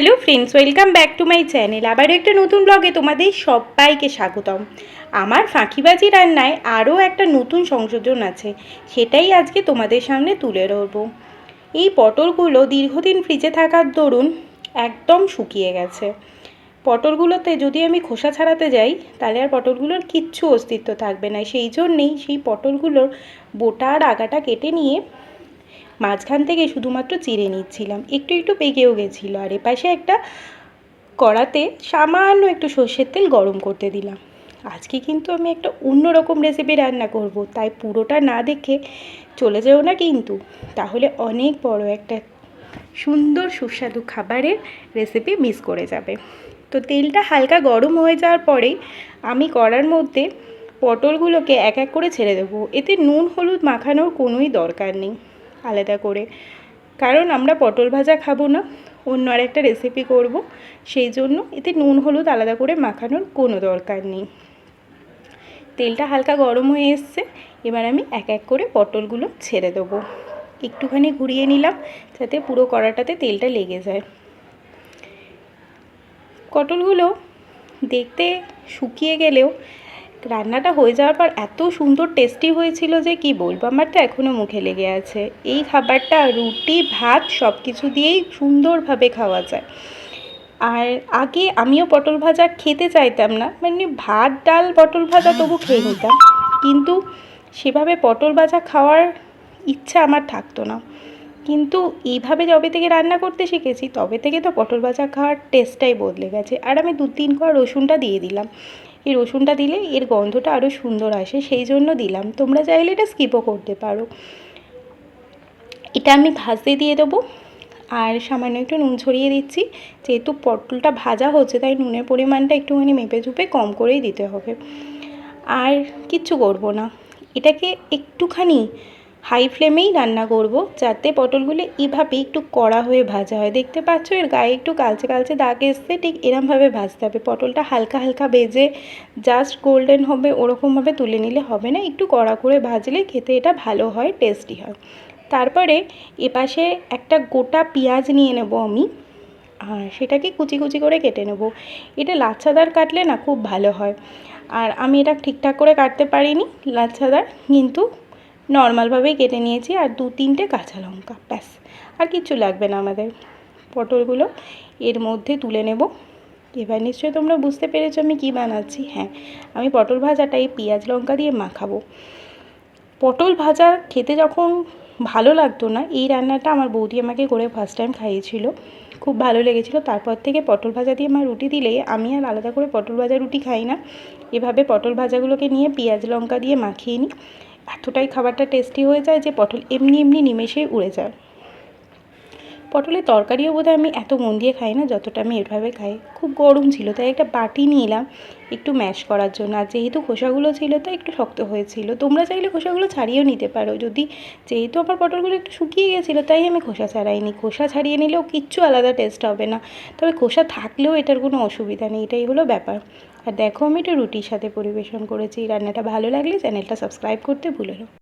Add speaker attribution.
Speaker 1: Hello friends welcome back to my channel আবারও একটা নতুন ব্লগে তোমাদের সবাইকে স্বাগতম। আমার ফাঁকিবাজি রান্নায় আরও একটা নতুন সংযোজন আছে, সেটাই আজকে তোমাদের সামনে তুলে ধরবো। এই পটলগুলো দীর্ঘদিন ফ্রিজে থাকার দরুন একদম শুকিয়ে গেছে। পটলগুলোতে যদি আমি খোসা ছাড়াতে যাই, তাহলে আর পটলগুলোর কিচ্ছু অস্তিত্ব থাকবে না। সেই জন্যেই সেই পটলগুলোর বোটা আর আগাটা কেটে নিয়ে মাঝখান থেকে শুধুমাত্র চিড়ে নিচ্ছিলাম। একটু একটু পেকেও গেছিল আর এপাশে একটা কড়াতে সামান্য একটু সর্ষের তেল গরম করতে দিলাম। আজকে কিন্তু আমি একটা অন্যরকম রেসিপি রান্না করব, তাই পুরোটা না দেখে চলে যেও না কিন্তু। তাহলে অনেক বড় একটা সুন্দর সুস্বাদু খাবারের রেসিপি মিস করে যাবে। তো তেলটা হালকা গরম হয়ে যাওয়ার পরেই আমি কড়ার মধ্যে পটলগুলোকে এক এক করে ছেড়ে দেবো। এতে নুন, হলুদ মাখানোর কোনোই দরকার নেই। আলাদা করে। কারণ আমরা পটল ভাজা খাব না, অন্য আর একটা রেসিপি করব। সেই জন্য এতে নুন, হলুদ আলাদা করে মাখানোর কোনো দরকার নেই। তেলটা হালকা গরম হয়ে এসছে, এবার আমি এক এক করে পটলগুলো ছেড়ে দেবো। একটুখানি ঘুরিয়ে নিলাম, যাতে পুরো কড়াটাতে তেলটা লেগে যায়। পটলগুলো দেখতে শুকিয়ে গেলেও রান্নাটা হয়ে যাওয়ার পর এত সুন্দর টেস্টি হয়েছিল যে কি বলব? আমার তো এখনও মুখে লেগে আছে। এই খাবারটা রুটি, ভাত সব কিছু দিয়েই সুন্দরভাবে খাওয়া যায়। আর আগে আমিও পটল ভাজা খেতে চাইতাম না। মানে ভাত, ডাল, পটল ভাজা তবু খেয়ে নিতাম। কিন্তু সেভাবে পটল ভাজা খাওয়ার ইচ্ছা আমার থাকতো না। কিন্তু এইভাবে যবে থেকে রান্না করতে শিখেছি, তবে থেকে তো পটল ভাজা খাওয়ার টেস্টটাই বদলে গেছে। আর আমি দু তিন কোয়া রসুনটা দিয়ে দিলাম। এই রসুনটা দিলে এর গন্ধটা আরও সুন্দর আসে, সেই জন্য দিলাম। তোমরা চাইলে এটা স্কিপও করতে পারো। এটা আমি ভাজতে দিয়ে দেবো। আর সামান্য একটু নুন ছড়িয়ে দিচ্ছি। যেহেতু পটলটা ভাজা হচ্ছে, তাই নুনের পরিমাণটা একটুখানি মেপে ঝুপে কম করেই দিতে হবে। আর কিচ্ছু করব না। এটাকে একটুখানি হাই ফ্লেমেই রান্না করব। যাতে পটলগুলো এভাবে একটু কড়া হয়ে ভাজা হয়। দেখতে পাচ্ছ, এর গায়ে একটু কালচে কালচে দাগ এসছে, ঠিক এরমভাবে ভাজতে হবে। পটলটা হালকা হালকা ভেজে জাস্ট গোল্ডেন হবে, ওরকমভাবে তুলে নিলে হবে না। একটু কড়া করে ভাজলে খেতে এটা ভালো হয় টেস্টি হয়। তারপরে এপাশে একটা গোটা পেঁয়াজ নিয়ে নেব আমি, আর সেটাকে কুচি কুচি করে কেটে নেব। এটা লাচ্ছাদার কাটলে না খুব ভালো হয়। আর আমি এটা ঠিকঠাক করে কাটতে পারিনি, লাচ্ছাদার, কিন্তু নর্মালভাবেই কেটে নিয়েছি আর দু তিনটে কাঁচা লঙ্কা, ব্যাস। আর কিচ্ছু লাগবে না আমাদের। পটলগুলো এর মধ্যে তুলে নেব। এবার নিশ্চয়ই তোমরা বুঝতে পেরেছ আমি কী বানাচ্ছি। হ্যাঁ আমি পটল ভাজাটা এই পেঁয়াজ লঙ্কা দিয়ে মাখাবো। পটল ভাজা খেতে যখন ভালো লাগতো না, এই রান্নাটা আমার বৌদি আমাকে করে ফার্স্ট টাইম খাইয়েছিল। খুব ভালো লেগেছিলো। তারপর থেকে পটল ভাজা দিয়ে আমার রুটি দিলে আমি আর আলাদা করে পটল ভাজা রুটি খাই না। এভাবে পটল ভাজাগুলোকে নিয়ে পেঁয়াজ লঙ্কা দিয়ে মাখিয়ে নিই। এতটাই খাবারটা টেস্টি হয়ে যায় যে পটল এমনি এমনি নিমেষেই উড়ে যায়। পটলের তরকারিও বোধহয় আমি এত মন দিয়ে খাই না যতটা আমি এভাবে খাই। খুব গরম ছিল, তাই একটা বাটি নিলাম একটু ম্যাশ করার জন্য। আর যেহেতু খোসাগুলো ছিল, তাই একটু শক্ত হয়েছিল। তোমরা চাইলে খোসাগুলো ছাড়িয়েও নিতে পারো। যদি যেহেতু আমার পটলগুলো একটু শুকিয়ে গেছিল, তাই আমি খোসা ছাড়াইনি। খোসা ছাড়িয়ে নিলেও কিচ্ছু আলাদা টেস্ট হবে না। তবে খোসা থাকলেও এটার কোনো অসুবিধা নেই, এটাই হলো ব্যাপার। আর দেখো, আমি একটু রুটির সাথে পরিবেশন করেছি। রান্নাটা ভালো লাগলে চ্যানেলটা সাবস্ক্রাইব করতে ভুলো